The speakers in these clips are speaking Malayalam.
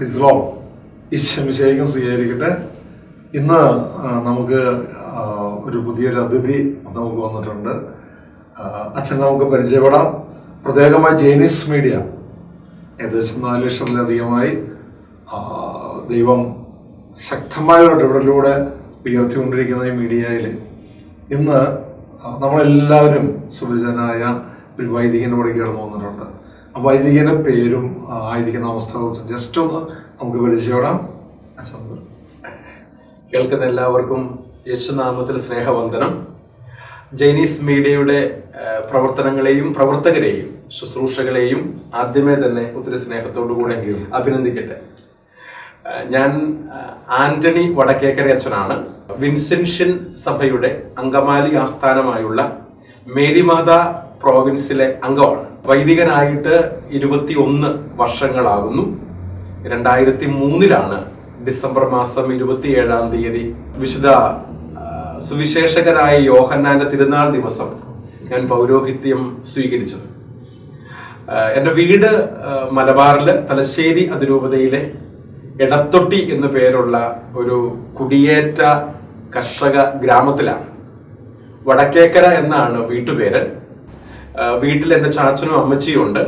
ഇസ്ലാം ഇശ്വമിശേഖം സ്വീകരിക്കട്ടെ. ഇന്ന് നമുക്ക് ഒരു പുതിയൊരു അതിഥി നമുക്ക് വന്നിട്ടുണ്ട്. അച്ഛൻ നമുക്ക് പരിചയപ്പെടാം. പ്രത്യേകമായി ജൈനീസ് മീഡിയ ഏകദേശം നാല് ലക്ഷത്തിലധികമായി ദൈവം ശക്തമായ ഒരു ഇടപെടലിലൂടെ ഉയർത്തിക്കൊണ്ടിരിക്കുന്ന ഈ മീഡിയയിൽ ഇന്ന് നമ്മളെല്ലാവരും സുഭജനായ ഒരു വൈദികന്റെ കൂടെ കടന്നു വന്നിട്ടുണ്ട്. വൈദികന്റെ പേരും ആയിരിക്കുന്ന അവസ്ഥ ജസ്റ്റ് ഒന്ന് നമുക്ക് പരിചയപ്പെടാം. കേൾക്കുന്ന എല്ലാവർക്കും യേശുനാമത്തിൽ സ്നേഹവന്ദനം. ജൈനീസ് മീഡിയയുടെ പ്രവർത്തനങ്ങളെയും പ്രവർത്തകരെയും ശുശ്രൂഷകളെയും ആദ്യമേ തന്നെ ഒത്തിരി സ്നേഹത്തോടു കൂടെ അഭിനന്ദിക്കട്ടെ. ഞാൻ ആന്റണി വടക്കേക്കര അച്ഛനാണ്. വിൻസെൻഷ്യൻ സഭയുടെ അങ്കമാലി ആസ്ഥാനമായുള്ള മേരിമാത പ്രോവിൻസിലെ അംഗമാണ്. വൈദികനായിട്ട് ഇരുപത്തി ഒന്ന് വർഷങ്ങളാകുന്നു. രണ്ടായിരത്തി മൂന്നിലാണ് ഡിസംബർ മാസം ഇരുപത്തിയേഴാം തീയതി വിശുദ്ധ സുവിശേഷകനായ യോഹന്നാന്റെ തിരുനാൾ ദിവസം ഞാൻ പൗരോഹിത്യം സ്വീകരിച്ചത്. എന്റെ വീട് മലബാറിൽ തലശ്ശേരി അതിരൂപതയിലെ എടത്തൊട്ടി എന്നു പേരുള്ള ഒരു കുടിയേറ്റ കർഷക ഗ്രാമത്തിലാണ്. വടക്കേക്കര എന്നാണ് വീട്ടുപേര്. വീട്ടിൽ എന്റെ ചാച്ചനും അമ്മച്ചിയും ഉണ്ട്.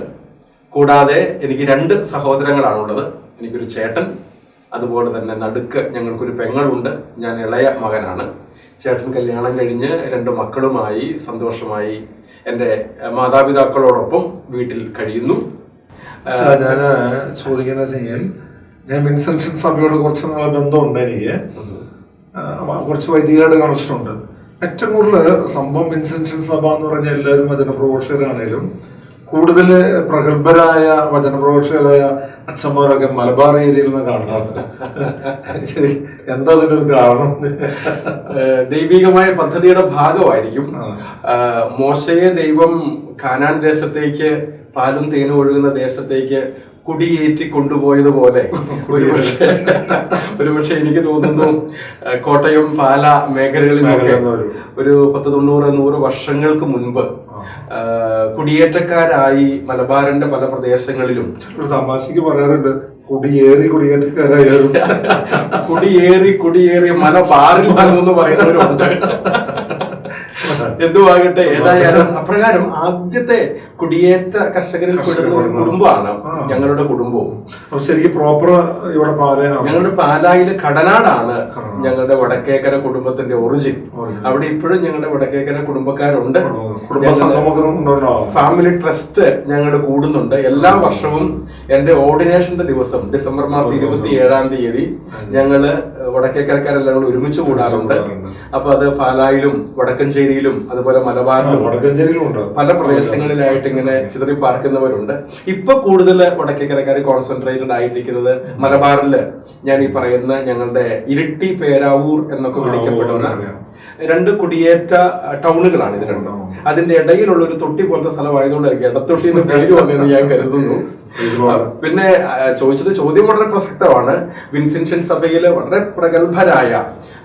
കൂടാതെ എനിക്ക് രണ്ട് സഹോദരങ്ങളാണുള്ളത്. എനിക്കൊരു ചേട്ടൻ അതുപോലെ തന്നെ നടുക്ക് ഞങ്ങൾക്കൊരു പെങ്ങളുണ്ട്. ഞാൻ ഇളയ മകനാണ്. ചേട്ടൻ കല്യാണം കഴിഞ്ഞ് രണ്ട് മക്കളുമായി സന്തോഷമായി എന്റെ മാതാപിതാക്കളോടൊപ്പം വീട്ടിൽ കഴിയുന്നു. ഞാൻ ചോദിക്കുന്ന ചെയ്യാൻ ഞാൻ വിൻസെൻഷൻ സഭയോട് കുറച്ച് നാളെ ബന്ധമുണ്ട് എനിക്ക്. കുറച്ച് വൈദികരുടെ കണക്ഷൻ ഉണ്ട്. ഏറ്റവും കൂടുതൽ സംഭവം വിൻസെൻഷൻ സഭ എന്ന് പറഞ്ഞ എല്ലാവരും വചനപ്രഘോഷകരാണേലും കൂടുതൽ പ്രഗത്ഭരായ വചനപ്രഘോഷകരായ അച്ഛന്മാരൊക്കെ മലബാർ ഏരിയയിൽ നിന്ന് കാണാറുണ്ട്. ശരി എന്താ അതിന്റെ ഒരു കാരണം? ദൈവികമായ പദ്ധതിയുടെ ഭാഗമായിരിക്കും. മോശയെ ദൈവം കാനാൻ ദേശത്തേക്ക് പാലും തേനും ഒഴുകുന്ന ദേശത്തേക്ക് കുടിയേറ്റി കൊണ്ടുപോയതുപോലെ ഒരുപക്ഷെ ഒരുപക്ഷെ എനിക്ക് തോന്നുന്നു കോട്ടയം പാല മേഖലകളിൽ ഒരു- പത്ത് തൊണ്ണൂറ് നൂറ് വർഷങ്ങൾക്ക് മുൻപ് കുടിയേറ്റക്കാരായി മലബാറിന്റെ പല പ്രദേശങ്ങളിലും തമാശക്ക് പറയാറുണ്ട് കുടിയേറി കുടിയേറ്റക്കാരായാലും കുടിയേറി കുടിയേറി മലബാറിൽ ചെന്നു പറയുന്നവരുണ്ട്. എന്തുവാകട്ടെ ഏതായാലും അപ്രകാരം ആദ്യത്തെ കുടിയേറ്റ കർഷകരിൽ പെടുന്ന ഒരു കുടുംബമാണ് ഞങ്ങളുടെ കുടുംബവും. ശരിക്കും പ്രോപ്പർ ഇവിടെ ഞങ്ങളുടെ പാലായിൽ കടനാടാണ് ഞങ്ങളുടെ വടക്കേക്കര കുടുംബത്തിന്റെ ഒറിജിൻ അവിടെ ഇപ്പോഴും ഞങ്ങളുടെ വടക്കേക്കര കുടുംബക്കാരുണ്ട്. ഫാമിലി ട്രസ്റ്റ് ഞങ്ങൾ കൂടുന്നുണ്ട്. എല്ലാ വർഷവും എന്റെ ഓർഡിനേഷന്റെ ദിവസം ഡിസംബർ മാസം ഇരുപത്തി ഏഴാം തീയതി ഞങ്ങൾ വടക്കേക്കരക്കാരെല്ലാം കൂടി ഒരുമിച്ച് കൂടാറുണ്ട്. അപ്പൊ അത് പാലായിലും വടക്കഞ്ചേരിയിലും അതുപോലെ മലബാറിലും പല പ്രദേശങ്ങളിലായിട്ട് ഇങ്ങനെ ചിതറി പാർക്കുന്നവരുണ്ട്. ഇപ്പൊ കൂടുതൽ വടക്കേക്കരക്കാർ കോൺസെൻട്രേറ്റഡ് ആയിട്ടിരിക്കുന്നത് മലബാറിൽ. ഞാൻ ഈ പറയുന്ന ഞങ്ങളുടെ ഇരിട്ടി പേരാവൂർ എന്നൊക്കെ വിളിക്കപ്പെടുന്ന രണ്ട് കുടിയേറ്റ ടൗണുകളാണ് ഇത് രണ്ടും. അതിന്റെ ഇടയിലുള്ള ഒരു തൊട്ടി പോലത്തെ സ്ഥലമായതുകൊണ്ടായിരിക്കും ഇടത്തൊട്ടി എന്ന് പേര് വന്നതെന്ന് ഞാൻ കരുതുന്നു. പിന്നെ ചോദിച്ചത് ചോദ്യം വളരെ പ്രസക്തമാണ്. വിൻസെൻഷ്യൻ സഭയിലെ വളരെ പ്രഗത്ഭരായ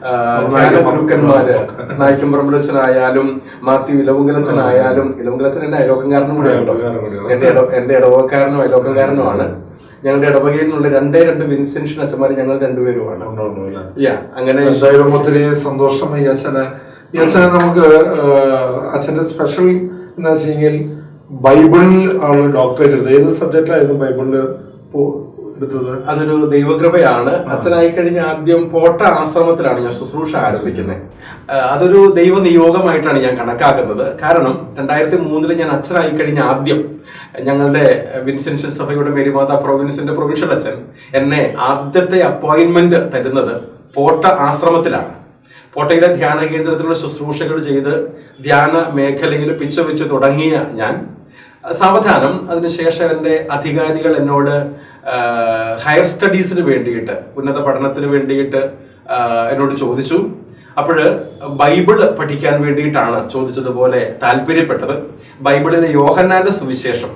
അഹ്, നായിക്കമ്പറമ്പലച്ചനായാലും നായിക്കം പറമ്പലച്ചനായാലും മാത്യു ഇലവുങ്കലച്ചനായാലും ഇലവുങ്കലച്ചൻ എന്റെ അയലോക്കംകാരനും കൂടെ കൂടിയാണ്. എന്റെ എന്റെ ഇടവക്കാരനും അയലോക്കംകാരനുമാണ് ഞങ്ങളുടെ ഇടവകയിലുള്ള നിന്നുള്ള രണ്ടേ രണ്ട് വിൻസെൻഷൻ അച്ഛന്മാർ ഞങ്ങൾ രണ്ടുപേരുമാണ്. യാ അങ്ങനെ എന്തായാലും ഒത്തിരി സന്തോഷം ഈ അച്ഛനെ. ഈ അച്ഛനെ നമുക്ക് അച്ഛന്റെ സ്പെഷ്യൽ എന്ന് വെച്ചെങ്കിൽ ബൈബിളിൽ ആണ് ഡോക്ടറേറ്റ് എടുത്തത് ഏത് സബ്ജക്റ്റിലായിരുന്നു ബൈബിളിൽ എടുത്തത്? അതൊരു ദൈവകൃപയാണ്. അച്ഛനായി കഴിഞ്ഞ ആദ്യം പോട്ട ആശ്രമത്തിലാണ് ഞാൻ ശുശ്രൂഷ ആരംഭിക്കുന്നത്. അതൊരു ദൈവ നിയോഗമായിട്ടാണ് ഞാൻ കണക്കാക്കുന്നത്. കാരണം രണ്ടായിരത്തി മൂന്നിൽ ഞാൻ അച്ഛനായി കഴിഞ്ഞ ആദ്യം ഞങ്ങളുടെ വിൻസെൻഷൻ സഭയുടെ മേരിമാത പ്രൊവിൻസിന്റെ പ്രൊവിൻഷ്യൽ അച്ഛൻ എന്നെ ആദ്യത്തെ അപ്പോയിന്റ്മെന്റ് തരുന്നത് പോട്ട ആശ്രമത്തിലാണ്. പോട്ടയിലെ ധ്യാന കേന്ദ്രത്തിലുള്ള ശുശ്രൂഷകൾ ചെയ്ത് ധ്യാന മേഖലയിൽ പിച്ച വെച്ച് തുടങ്ങിയ ഞാൻ. സാവധാനം. അതിനുശേഷം എന്റെ അധികാരികൾ എന്നോട് ഹയർ സ്റ്റഡീസിന് വേണ്ടിയിട്ട് ഉന്നത പഠനത്തിന് വേണ്ടിയിട്ട് എന്നോട് ചോദിച്ചു. അപ്പോൾ ബൈബിൾ പഠിക്കാൻ വേണ്ടിയിട്ടാണ് ചോദിച്ചതുപോലെ താല്പര്യപ്പെട്ടത്. ബൈബിളിലെ യോഹന്നാന്റെ സുവിശേഷം.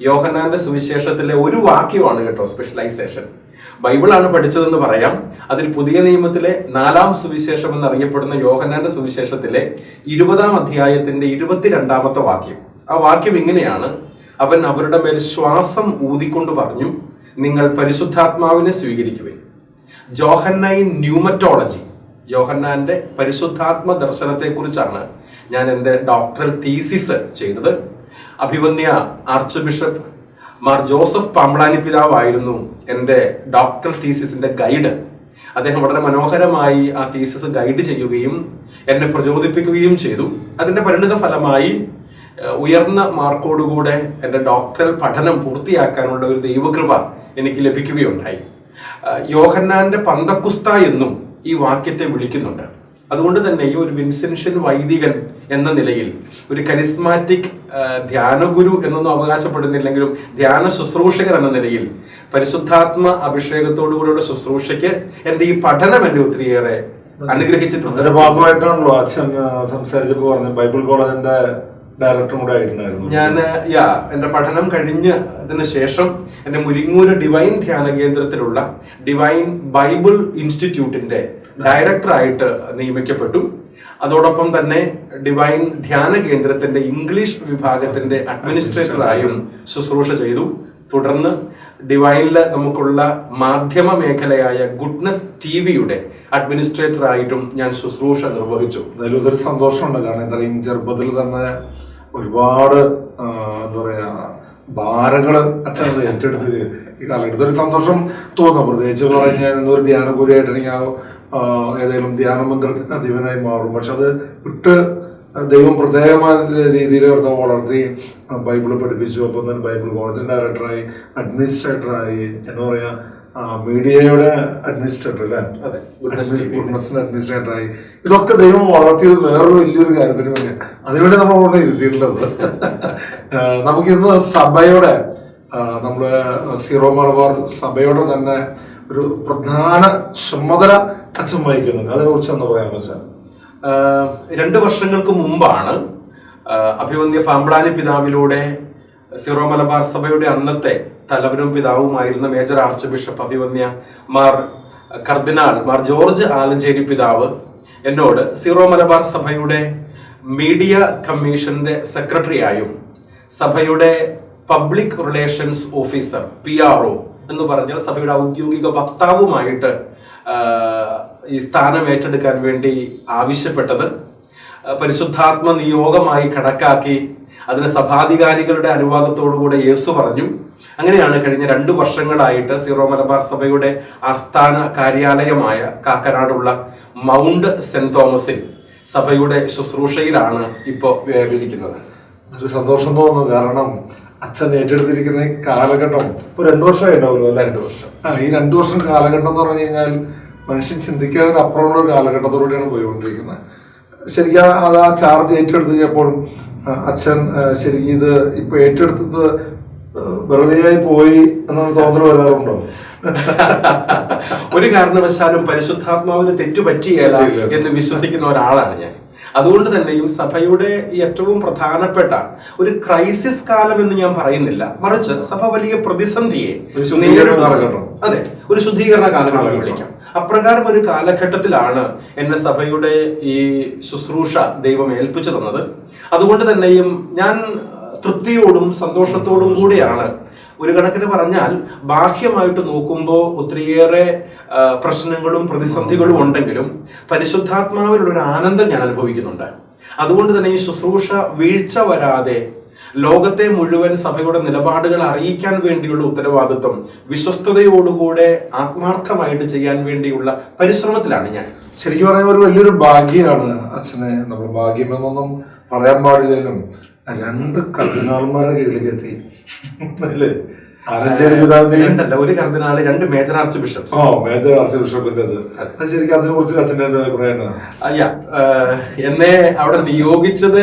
യോഹന്നാന്റെ സുവിശേഷത്തിലെ ഒരു വാക്യമാണ് കേട്ടോ സ്പെഷ്യലൈസേഷൻ ബൈബിളാണ് പഠിച്ചതെന്ന് പറയാം. അതിൽ പുതിയ നിയമത്തിലെ നാലാം സുവിശേഷം എന്നറിയപ്പെടുന്ന യോഹന്നാന്റെ സുവിശേഷത്തിലെ ഇരുപതാം അധ്യായത്തിന്റെ ഇരുപത്തിരണ്ടാമത്തെ വാക്യം. ആ വാക്യം ഇങ്ങനെയാണ്. അവൻ അവരുടെ മേൽ ശ്വാസം ഊതിക്കൊണ്ട് പറഞ്ഞു നിങ്ങൾ പരിശുദ്ധാത്മാവിനെ സ്വീകരിക്കുവിൻ. ജോഹന്നൈൻ ന്യൂമറ്റോളജി. യോഹന്നാന്റെ പരിശുദ്ധാത്മ ദർശനത്തെക്കുറിച്ചാണ് ഞാൻ എന്റെ ഡോക്ടറൽ തീസിസ് ചെയ്തത്. അഭിവന്യ archbishop Mar Joseph Pamplany പിതാവായിരുന്നു എന്റെ ഡോക്ടറൽ തീസിസിന്റെ ഗൈഡ്. അദ്ദേഹം വളരെ മനോഹരമായി ആ തീസിസ് ഗൈഡ് ചെയ്യുകയും എന്നെ പ്രചോദിപ്പിക്കുകയും ചെയ്തു. അതിന്റെ പരിണിത ഫലമായി ഉയർന്ന മാർക്കോടുകൂടെ എന്റെ ഡോക്ടറൽ പഠനം പൂർത്തിയാക്കാനുള്ള ഒരു ദൈവകൃപ എനിക്ക് ലഭിക്കുകയുണ്ടായി. യോഹന്നാന്റെ പന്തക്കുസ്ത എന്നും ഈ വാക്യത്തെ വിളിക്കുന്നുണ്ട്. അതുകൊണ്ട് തന്നെ ഈ ഒരു വിൻസെൻഷ്യൻ വൈദികൻ എന്ന നിലയിൽ ഒരു കരിസ്മാറ്റിക് ധ്യാനഗുരു എന്നൊന്നും അവകാശപ്പെടുന്നില്ലെങ്കിലും ധ്യാന ശുശ്രൂഷകൻ എന്ന നിലയിൽ പരിശുദ്ധാത്മ അഭിഷേകത്തോടുകൂടിയുള്ള ശുശ്രൂഷയ്ക്ക് എന്റെ ഈ പഠനം എന്നെ ഒത്തിരിയേറെ അനുഗ്രഹിച്ചിട്ടുണ്ട്. അതിന്റെ ഭാഗമായിട്ടാണല്ലോ അച്ഛൻ സംസാരിച്ചപ്പോൾ സംസാരിച്ചപ്പോ പറഞ്ഞു ബൈബിൾ കോളേജിന്റെ ഡയറക്ടറും കൂടെ ആയിട്ടുണ്ടായിരുന്നു ഞാൻ യാ എന്റെ പഠനം കഴിഞ്ഞതിന് ശേഷം എന്റെ മുരിങ്ങൂര് ഡിവൈൻ ധ്യാന കേന്ദ്രത്തിലുള്ള ഡിവൈൻ ബൈബിൾ ഇൻസ്റ്റിറ്റ്യൂട്ടിന്റെ ഡയറക്ടറായിട്ട് നിയമിക്കപ്പെട്ടു. അതോടൊപ്പം തന്നെ ഡിവൈൻ ധ്യാന കേന്ദ്രത്തിന്റെ ഇംഗ്ലീഷ് വിഭാഗത്തിന്റെ അഡ്മിനിസ്ട്രേറ്ററായും ശുശ്രൂഷ ചെയ്തു. തുടർന്ന് ഡിവൈനിൽ നമുക്കുള്ള മാധ്യമ മേഖലയായ ഗുഡ്നസ് ടി വിയുടെ അഡ്മിനിസ്ട്രേറ്ററായിട്ടും ഞാൻ ശുശ്രൂഷ നിർവഹിച്ചു. ഇതൊരു സന്തോഷമുണ്ട്. കാരണം ഇത്രയും ചെറുപ്പത്തിൽ തന്നെ ഒരുപാട് എന്താ പറയാ ഭാരങ്ങൾ അച്ഛനത് ഏറ്റെടുത്ത് ഈ കാലഘട്ടത്തിൽ ഒരു സന്തോഷം തോന്നും പ്രത്യേകിച്ച് പറഞ്ഞാൽ ഒരു ധ്യാന ഗുരുവായിട്ടാണെങ്കിൽ ആ ഏതെങ്കിലും ധ്യാന മന്ത്രത്തിന്റെ അധിപനായി മാറും. പക്ഷെ അത് വിട്ട് ദൈവം പ്രത്യേകമായ രീതിയിൽ കർത്താവ് വളർത്തി ആ, ബൈബിൾ പഠിപ്പിച്ചു. അപ്പം തന്നെ ബൈബിൾ കോളേജിന്റെ ഡയറക്ടറായി അഡ്മിനിസ്ട്രേറ്ററായി എന്താ പറയാ ആ, മീഡിയയുടെ അഡ്മിനിസ്ട്രേറ്റർ അല്ലേ? അതെ, ഗുഡ്നസ് ടി വി. ഗുഡ്നസിന്റെ ഇതൊക്കെ ദൈവം വളർത്തിയത് വേറൊരു വലിയൊരു കാര്യത്തിന് വേണ്ടിയാണ് അതിനുവേണ്ടി നമ്മൾ കൊണ്ട് ഇരുത്തിയിട്ടുള്ളത്. ആ, നമുക്ക് ഇന്ന് സഭയുടെ നമ്മൾ സീറോ മലബാർ സഭയുടെ തന്നെ ഒരു പ്രധാന ചുമതല അച്ഛൻ വഹിക്കുന്നുണ്ട്. അതിനെ കുറിച്ച് എന്താ പറയാൻ വെച്ചാൽ? രണ്ട് വർഷങ്ങൾക്ക് മുമ്പാണ് അഭിവന്യ പാമ്പ്ളാനി പിതാവിലൂടെ സീറോ മലബാർ സഭയുടെ അന്നത്തെ തലവനും പിതാവുമായിരുന്ന മേജർ ആർച്ച് ബിഷപ്പ് അഭിവന്യ മാർ കർദിനാൾ മാർ ജോർജ് ആലഞ്ചേരി പിതാവ് എന്നോട് സിറോ മലബാർ സഭയുടെ മീഡിയ കമ്മീഷന്റെ സെക്രട്ടറിയായും സഭയുടെ public relations officer P R O എന്ന് പറഞ്ഞാൽ സഭയുടെ ഔദ്യോഗിക വക്താവുമായിട്ട് ഈ സ്ഥാനം ഏറ്റെടുക്കാൻ വേണ്ടി ആവശ്യപ്പെട്ടത് പരിശുദ്ധാത്മ നിയോഗമായി കണക്കാക്കി അതിന് സഭാധികാരികളുടെ അനുവാദത്തോടുകൂടെ യേസു പറഞ്ഞു. അങ്ങനെയാണ് കഴിഞ്ഞ രണ്ടു വർഷങ്ങളായിട്ട് സീറോ മലബാർ സഭയുടെ ആസ്ഥാന കാര്യാലയമായ കാക്കനാടുള്ള മൗണ്ട് സെന്റ് തോമസിൽ സഭയുടെ ശുശ്രൂഷയിലാണ് ഇപ്പോൾ വിരിക്കുന്നത് ഒരു സന്തോഷം തോന്നുന്നു. കാരണം അച്ഛൻ ഏറ്റെടുത്തിരിക്കുന്ന കാലഘട്ടം ഇപ്പോൾ രണ്ടു വർഷമായിട്ടുണ്ടാവുമല്ലോ അല്ല? രണ്ടു വർഷം. ആ ഈ രണ്ടു വർഷം കാലഘട്ടം എന്ന് പറഞ്ഞു കഴിഞ്ഞാൽ മനുഷ്യൻ ചിന്തിക്കാതിനപ്പുറമുള്ള ഒരു കാലഘട്ടത്തിലൂടെയാണ് പോയിക്കൊണ്ടിരിക്കുന്നത്. ശരിക്കും അത് ആ ചാർജ് ഏറ്റെടുത്ത് കഴിഞ്ഞപ്പോൾ അച്ഛൻ ശരിക്കും ഇത് ഇപ്പൊ ഏറ്റെടുത്തത് വെറുതെ പോയി എന്നൊരു തോന്നൽ വരാറുണ്ടോ? ഒരു കാരണവശാലും പരിശുദ്ധാത്മാവിന് തെറ്റുപറ്റിയല്ല പറ്റിയില്ല. എന്ന് വിശ്വസിക്കുന്ന ഒരാളാണ് ഞാൻ. അതുകൊണ്ട് തന്നെയും സഭയുടെ ഏറ്റവും പ്രധാനപ്പെട്ട ഒരു ക്രൈസിസ് കാലം എന്ന് ഞാൻ പറയുന്നില്ല. മറിച്ച് സഭ വലിയ പ്രതിസന്ധിയെ. അതെ ഒരു ശുദ്ധീകരണ കാലം വിളിക്കാം. അപ്രകാരം ഒരു കാലഘട്ടത്തിലാണ് എന്നെ സഭയുടെ ഈ ശുശ്രൂഷ ദൈവം ഏൽപ്പിച്ചു തന്നത്. അതുകൊണ്ട് തന്നെയും ഞാൻ തൃപ്തിയോടും സന്തോഷത്തോടും കൂടിയാണ്. ഒരു കണക്കിന് പറഞ്ഞാൽ ബാഹ്യമായിട്ട് നോക്കുമ്പോൾ ഒത്തിരിയേറെ പ്രശ്നങ്ങളും പ്രതിസന്ധികളും ഉണ്ടെങ്കിലും പരിശുദ്ധാത്മാവിലുള്ള ഒരു ആനന്ദം ഞാൻ അനുഭവിക്കുന്നുണ്ട്. അതുകൊണ്ട് തന്നെ ഈ ശുശ്രൂഷ വീഴ്ച വരാതെ ലോകത്തെ മുഴുവൻ സഭയുടെ നിലപാടുകൾ അറിയിക്കാൻ വേണ്ടിയുള്ള ഉത്തരവാദിത്വം വിശ്വസ്തയോടുകൂടെ ആത്മാർത്ഥമായിട്ട് ചെയ്യാൻ വേണ്ടിയുള്ള പരിശ്രമത്തിലാണ് ഞാൻ. ശരിക്കും പറയുമ്പോൾ ഒരു വലിയൊരു ഭാഗ്യമാണ് അച്ഛനെ. നമ്മൾ ഭാഗ്യമെന്നൊന്നും പറയാൻ പാടില്ലെങ്കിലും രണ്ട് കർദിനാൾമാരെ കീഴിലേക്ക് അല്ലേ? രണ്ടല്ല ഒരു കർദിനാൾ രണ്ട് മേജർ ആർച്ച് ബിഷപ്സ് ഓ മേജർ ആർച്ച് ബിഷപ്പിന്റേത് അത്. ശരിക്കും അതിനെ കുറിച്ച് അച്ഛന്റെ എന്താ അഭിപ്രായം? അയ്യ എന്നെ അവിടെ നിയോഗിച്ചത്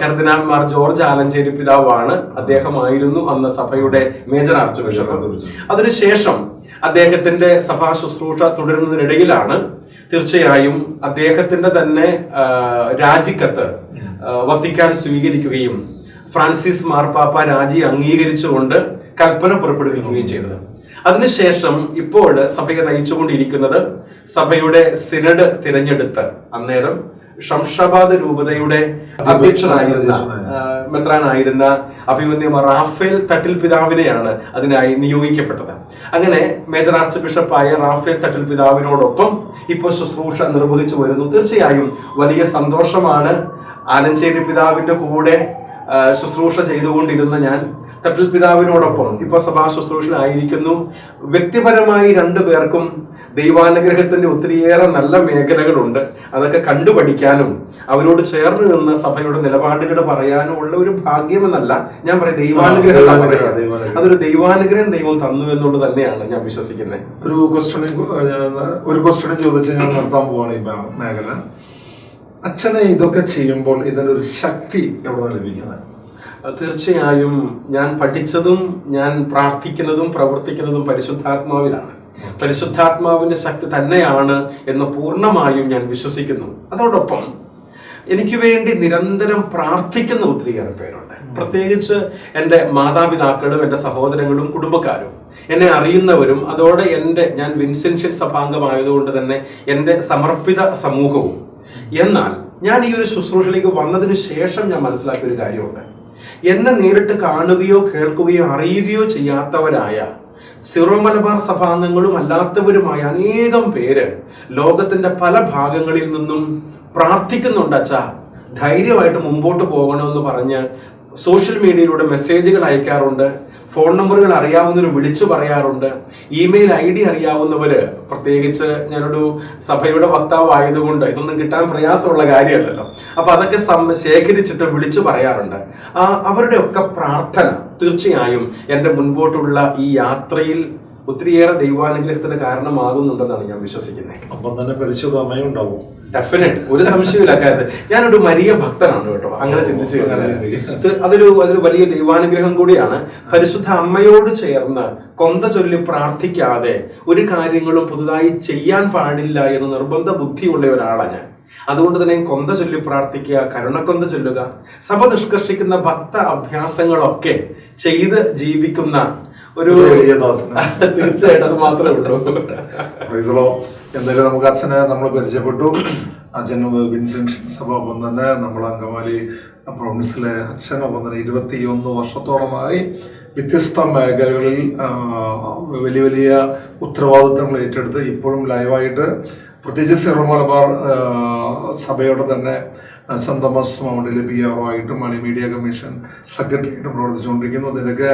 കർദിനാൾമാർ ജോർജ് ആലഞ്ചേരി പിതാവാണ്. അദ്ദേഹമായിരുന്നു അന്ന് സഭയുടെ മേജർ ആർച്ച് ബിഷപ്പ് അതിനുശേഷം അദ്ദേഹത്തിന്റെ സഭാ ശുശ്രൂഷ തുടരുന്നതിനിടയിലാണ് തീർച്ചയായും അദ്ദേഹത്തിന്റെ തന്നെ രാജിക്കത്ത് വത്തിക്കാൻ സ്വീകരിക്കുകയും ഫ്രാൻസിസ് മാർപ്പാപ്പ രാജി അംഗീകരിച്ചുകൊണ്ട് കൽപ്പന പുറപ്പെടുവിക്കുകയും ചെയ്തത്. അതിനുശേഷം ഇപ്പോൾ സഭയെ നയിച്ചുകൊണ്ടിരിക്കുന്നത് സഭയുടെ സിനഡ് തിരഞ്ഞെടുത്ത് അന്നേരം ഷംഷാബാദ് രൂപതയുടെ അധ്യക്ഷനായിരുന്ന മെത്രാനായിരുന്ന അഭിമന്യ റാഫേൽ തട്ടിൽ പിതാവിനെയാണ് അതിനായി നിയോഗിക്കപ്പെട്ടത്. അങ്ങനെ മേജർ ആർച്ച് ബിഷപ്പായ റാഫേൽ തട്ടിൽ പിതാവിനോടൊപ്പം ഇപ്പോൾ ശുശ്രൂഷ നിർവഹിച്ചു വരുന്നു. തീർച്ചയായും വലിയ സന്തോഷമാണ് ആലഞ്ചേരി പിതാവിന്റെ കൂടെ ശുശ്രൂഷ ചെയ്തുകൊണ്ടിരുന്ന ഞാൻ തട്ടിൽ പിതാവിനോടൊപ്പം ഇപ്പൊ സഭാ ശുശ്രൂഷയിലായിരിക്കുന്നു. വ്യക്തിപരമായി രണ്ടു പേർക്കും ദൈവാനുഗ്രഹത്തിന്റെ ഒത്തിരിയേറെ നല്ല മേഖലകളുണ്ട്. അതൊക്കെ കണ്ടുപഠിക്കാനും അവരോട് ചേർന്ന് നിന്ന് സഭയുടെ നിലപാടുകൾ പറയാനും ഉള്ള ഒരു ഭാഗ്യമെന്നല്ല ഞാൻ പറയാം ദൈവാനുഗ്രഹം. അതൊരു ദൈവാനുഗ്രഹം ദൈവം തന്നു എന്നുള്ളത് തന്നെയാണ് ഞാൻ വിശ്വസിക്കുന്നത്. ഒരു ക്വസ്റ്റ്യനും ഒരു ക്വസ്റ്റ്യനും ചോദിച്ച് ഞാൻ നിർത്താൻ പോവാണ് ഈ മേഖല. അച്ഛനെ ഇതൊക്കെ ചെയ്യുമ്പോൾ ഇതിനൊരു ശക്തി എവിടെ ലഭിക്കുന്നത്? തീർച്ചയായും ഞാൻ പഠിച്ചതും ഞാൻ പ്രാർത്ഥിക്കുന്നതും പ്രവർത്തിക്കുന്നതും പരിശുദ്ധാത്മാവിലാണ്. പരിശുദ്ധാത്മാവിന്റെ ശക്തി തന്നെയാണ് എന്ന് പൂർണമായും ഞാൻ വിശ്വസിക്കുന്നു. അതോടൊപ്പം എനിക്ക് വേണ്ടി നിരന്തരം പ്രാർത്ഥിക്കുന്ന ഒത്തിരിയേറെ പേരുണ്ട്. പ്രത്യേകിച്ച് എന്റെ മാതാപിതാക്കളും എന്റെ സഹോദരങ്ങളും കുടുംബക്കാരും. എന്നെ അറിയുന്നവരും അതോടെ എന്റെ ഞാൻ വിൻസെൻഷ്യൻ സഭാംഗമായതുകൊണ്ട് തന്നെ എന്റെ സമർപ്പിത സമൂഹവും എന്നാൽ ഞാൻ ഈ ഒരു ശുശ്രൂഷയിലേക്ക് വന്നതിന് ശേഷം ഞാൻ മനസ്സിലാക്കിയ ഒരു കാര്യമുണ്ട്. എന്നെ നേരിട്ട് കാണുകയോ കേൾക്കുകയോ അറിയുകയോ ചെയ്യാത്തവരായ സിറോ മലബാർ സഭാംഗങ്ങളും അല്ലാത്തവരുമായ അനേകം പേര് ലോകത്തിന്റെ പല ഭാഗങ്ങളിൽ നിന്നും പ്രാർത്ഥിക്കുന്നുണ്ട് അച്ഛാ ധൈര്യമായിട്ട് മുമ്പോട്ട് പോകണമെന്ന് പറഞ്ഞ് സോഷ്യൽ മീഡിയയിലൂടെ മെസ്സേജുകൾ അയക്കാറുണ്ട്. ഫോൺ നമ്പറുകൾ അറിയാവുന്നവർ വിളിച്ചു പറയാറുണ്ട്. ഇമെയിൽ ഐ ഡി അറിയാവുന്നവർ പ്രത്യേകിച്ച് ഞാനൊരു സഭയുടെ വക്താവായതുകൊണ്ട് ഇതൊന്നും കിട്ടാൻ പ്രയാസമുള്ള കാര്യമല്ലല്ലോ. അപ്പൊ അതൊക്കെ ശേഖരിച്ചിട്ട് വിളിച്ചു പറയാറുണ്ട്. അവരുടെയൊക്കെ പ്രാർത്ഥന തീർച്ചയായും എന്റെ മുൻപോട്ടുള്ള ഈ യാത്രയിൽ ഒത്തിരിയേറെ ദൈവാനുഗ്രഹത്തിന് കാരണമാകുന്നുണ്ടെന്നാണ് ഞാൻ വിശ്വസിക്കുന്നത്. അപ്പം തന്നെ പരിശുദ്ധ അമ്മയും ഉണ്ടാവും. ഡെഫിനറ്റ് ഒരു സംശയമില്ല കാര്യത്തിൽ ഞാനൊരു മരിയ ഭക്തനാണ് കേട്ടോ. അങ്ങനെ ചിന്തിച്ചു കഴിഞ്ഞാൽ അതൊരു അതൊരു വലിയ ദൈവാനുഗ്രഹം കൂടിയാണ്. പരിശുദ്ധ അമ്മയോട് ചേർന്ന് കൊന്ത ചൊല്ലി പ്രാർത്ഥിക്കാതെ ഒരു കാര്യങ്ങളും പുതുതായി ചെയ്യാൻ പാടില്ല എന്ന് നിർബന്ധ ബുദ്ധിയുള്ള ഒരാളാണ് ഞാൻ. അതുകൊണ്ട് തന്നെ കൊന്ത ചൊല്ലി പ്രാർത്ഥിക്കുക കരുണക്കൊന്ത ചൊല്ലുക സഭ നിഷ്കർഷിക്കുന്ന ഭക്ത അഭ്യാസങ്ങളൊക്കെ ചെയ്ത് ജീവിക്കുന്ന ഒരു വലിയ. തീർച്ചയായിട്ടും അത് മാത്രമേ ഉള്ളൂ. പ്രൈസലോ എന്തായാലും നമുക്ക് അച്ഛനെ നമ്മൾ പരിചയപ്പെട്ടു. അച്ഛൻ വിൻസെന്റ് സഭ ഒപ്പം തന്നെ. നമ്മൾ അങ്കമാലി പ്രൊവിൻസിലെ അച്ഛനൊപ്പം തന്നെ ഇരുപത്തിയൊന്ന് വർഷത്തോളമായി വ്യത്യസ്ത മേഖലകളിൽ വലിയ വലിയ ഉത്തരവാദിത്തങ്ങൾ ഏറ്റെടുത്ത് ഇപ്പോഴും ലൈവായിട്ട് പ്രത്യേകിച്ച് സിറോ മലബാർ സഭയുടെ തന്നെ സന്തമസ് തോമസ് മൗണ്ടിലെ പി ആർ ആയിട്ടും മണി മീഡിയ കമ്മീഷൻ സെക്രട്ടറി ആയിട്ടും പ്രവർത്തിച്ചുകൊണ്ടിരിക്കുന്നു. അതിനൊക്കെ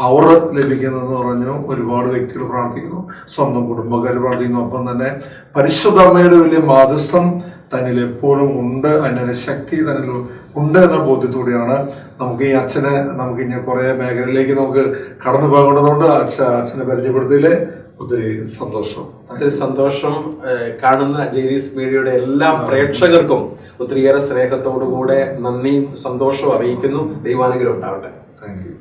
പവർ ലഭിക്കുന്നതെന്ന് പറഞ്ഞു ഒരുപാട് വ്യക്തികൾ പ്രാർത്ഥിക്കുന്നു. സ്വന്തം കുടുംബക്കാർ പ്രാർത്ഥിക്കുന്നു. ഒപ്പം തന്നെ പരിശുദ്ധമ്മയുടെ വലിയ മാധ്യസ്ഥം തന്നിൽ എപ്പോഴും ഉണ്ട്. അതിന്റെ ശക്തി തന്നിൽ ഉണ്ട് എന്ന ബോധ്യത്തോടെയാണ് നമുക്ക് ഈ അച്ഛനെ നമുക്ക് ഇനി കുറേ മേഖലയിലേക്ക് നമുക്ക് കടന്നു പോകേണ്ടതുകൊണ്ട് അച്ഛ അച്ഛനെ പരിചയപ്പെടുത്തിയില്ലേ? ഒത്തിരി സന്തോഷം. ഒത്തിരി സന്തോഷം കാണുന്ന ജെയ്ലീസ് മീഡിയയുടെ എല്ലാ പ്രേക്ഷകർക്കും ഒത്തിരിയേറെ സ്നേഹത്തോടുകൂടെ നന്ദിയും സന്തോഷവും അറിയിക്കുന്നു. ദൈവാനുഗ്രഹം ഉണ്ടാവട്ടെ. Thank you.